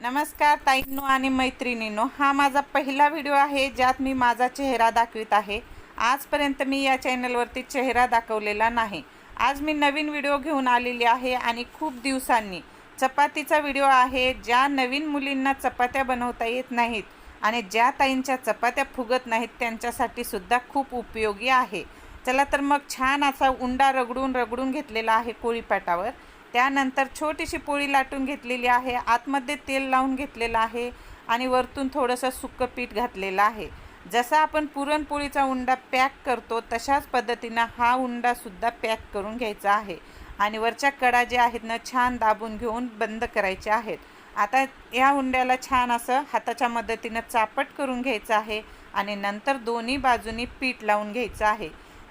नमस्कार ताईंनो आणि मैत्रिणींनो हा माझा पहिला व्हिडिओ आहे ज्यात मी माझा चेहरा दाखवित आहे. आजपर्यंत मी या चॅनलवरती चेहरा दाखवलेला नाही. आज मी नवीन व्हिडिओ घेऊन आलेली आहे आणि खूप दिवसांनी चपातीचा व्हिडिओ आहे ज्या नवीन मुलींना चपात्या बनवता येत नाहीत आणि ज्या ताईंच्या चपात्या फुगत नाहीत त्यांच्यासाठी सुद्धा खूप उपयोगी आहे. चला तर मग छान असा उंडा रगडून रगडून घेतलेला आहे पोळीपाटावर त्यानंतर छोटीशी पोळी लाटून घेतलेली आहे. आतमध्ये तेल लावून घेतलेलं आहे आणि वरतून थोडंसं सुक्कं पीठ घातलेलं आहे. जसा आपण पुरणपोळीचा उंडा पॅक करतो तशाच पद्धतीनं हा उंडासुद्धा पॅक करून घ्यायचा आहे. आणि वरच्या कडा ज्या आहेत ना छान दाबून घेऊन बंद करायचे आहेत. आता या उंड्याला छान असं हाताच्या मदतीनं चापट करून घ्यायचं आहे आणि नंतर दोन्ही बाजूनी पीठ लावून घ्यायचं आहे.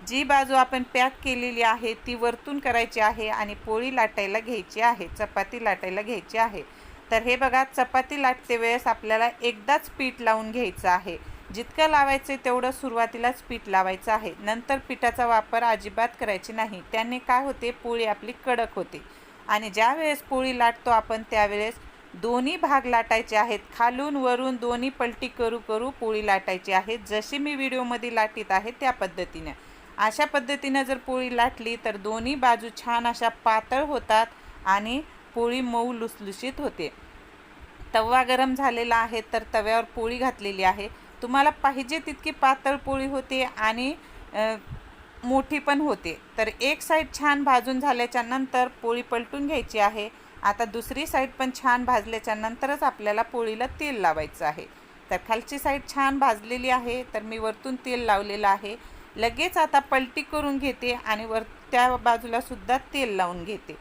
जी बाजू आपण पॅक केलेली आहे ती वरतून करायची आहे आणि पोळी लाटायला घ्यायची आहे चपाती लाटायला घ्यायची आहे. तर हे बघा चपाती लाटते वेळेस आपल्याला एकदाच पीठ लावून घ्यायचं आहे. जितकं लावायचं आहे तेवढं सुरुवातीलाच पीठ लावायचं आहे. नंतर पिठाचा वापर अजिबात करायची नाही. त्याने काय होते? पोळी आपली कडक होते. आणि ज्या वेळेस पोळी लाटतो आपण त्यावेळेस दोन्ही भाग लाटायचे आहेत. खालून वरून दोन्ही पलटी करू करू पोळी लाटायची आहे. जशी मी व्हिडिओमध्ये लाटीत आहे त्या पद्धतीने. अशा पद्धतीनं जर पोळी लाटली तर दोन्ही बाजू छान अशा पातळ होतात आणि पोळी मऊ लुसलुशीत होते. तवा गरम झालेला आहे तर तव्यावर पोळी घातलेली आहे. तुम्हाला पाहिजे तितकी पातळ पोळी होते आणि मोठी पण होते. तर एक साईड छान भाजून झाल्याच्यानंतर पोळी पलटून घ्यायची आहे. आता दुसरी साईड पण छान भाजल्याच्या नंतरच आपल्याला पोळीला तेल लावायचं आहे. तर खालची साईड छान भाजलेली आहे. तर मी वरतून तेल लावलेलं आहे. लगेच आता पलटी करून घेते आणि वर त्या बाजूलासुद्धा तेल लावून घेते.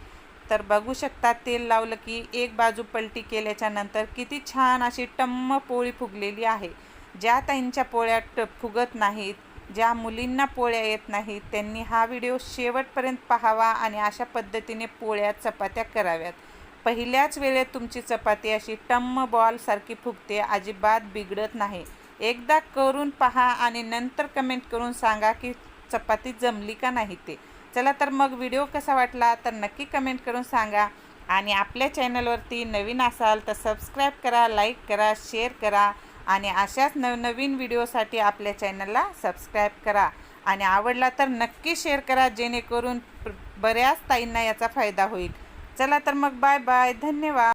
तर बघू शकता तेल लावलं की एक बाजू पलटी केल्याच्यानंतर किती छान अशी टम्म पोळी फुगलेली आहे. ज्या ताईंच्या पोळ्या ट फुगत नाहीत ज्या मुलींना पोळ्या येत नाहीत त्यांनी हा व्हिडिओ शेवटपर्यंत पाहावा आणि अशा पद्धतीने पोळ्या चपात्या कराव्यात. पहिल्याच वेळेत तुमची चपाती अशी टम्म बॉलसारखी फुगते अजिबात बिघडत नाही. एकदा करून पहा आणि नंतर कमेंट करून सांगा की चपाती जमली का नाही ते. चला तर मग व्हिडिओ कसा वाटला तर नक्की कमेंट करून सांगा. आणि आपल्या चॅनलवरती नवीन असाल तर सबस्क्राईब करा लाईक करा शेअर करा. आणि अशाच नवनवीन व्हिडिओसाठी आपल्या चॅनलला सबस्क्राईब करा. आणि आवडला तर नक्की शेअर करा जेणेकरून बऱ्याच ताईंना याचा फायदा होईल. चला तर मग बाय बाय धन्यवाद.